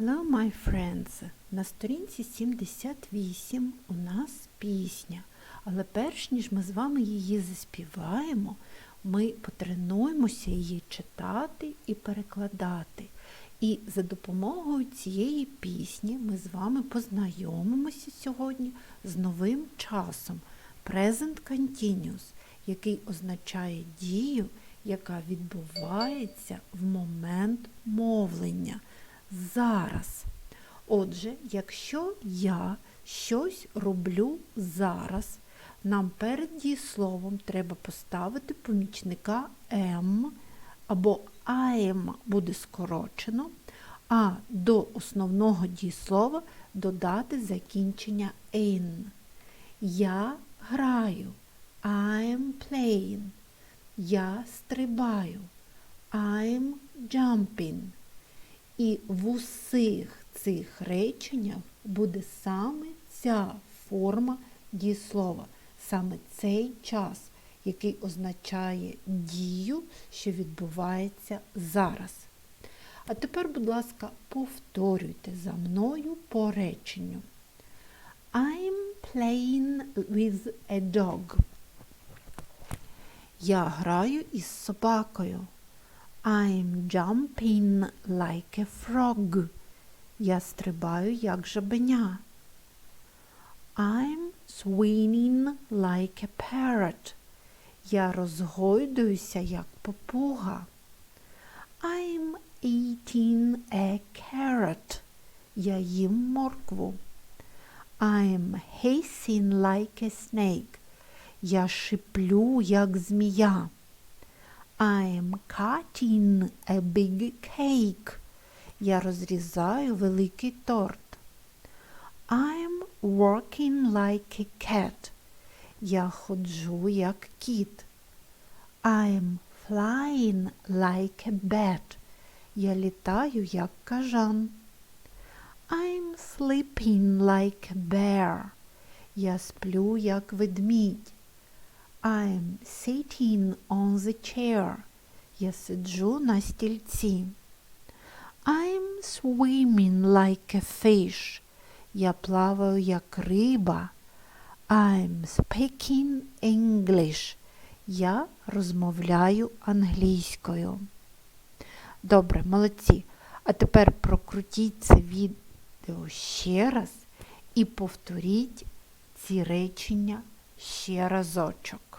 Hello, my friends! На сторінці 78 у нас пісня. Але перш ніж ми з вами її заспіваємо, ми потренуємося її читати і перекладати. І за допомогою цієї пісні ми з вами познайомимося сьогодні з новим часом Present Continuous, який означає дію, яка відбувається в момент мовлення зараз. Отже, якщо я щось роблю зараз, нам перед дієсловом треба поставити помічника «м» або «am» буде скорочено, а до основного дієслова додати закінчення «in». Я граю. I'm playing. Я стрибаю. I'm jumping. І в усіх цих реченнях буде саме ця форма дієслова, саме цей час, який означає дію, що відбувається зараз. А тепер, будь ласка, повторюйте за мною по реченню. I'm playing with a dog. Я граю із собакою. I'm jumping like a frog. Я стрибаю як жабеня. I'm swinging like a parrot. Я розгойдуюся як попуга. I'm eating a carrot. Я їм моркву. I'm hissing like a snake. Я шиплю як змія. I'm cutting a big cake. Я розрізаю великий торт. I'm walking like a cat. Я ходжу як кіт. I'm flying like a bat. Я літаю як кажан. I'm sleeping like a bear. Я сплю як ведмідь. I'm sitting on the chair. Я сиджу на стільці. I'm swimming like a fish. Я плаваю як риба. I'm speaking English. Я розмовляю англійською. Добре, молодці. А тепер прокрутіть це відео ще раз і повторіть ці речення ще разочок.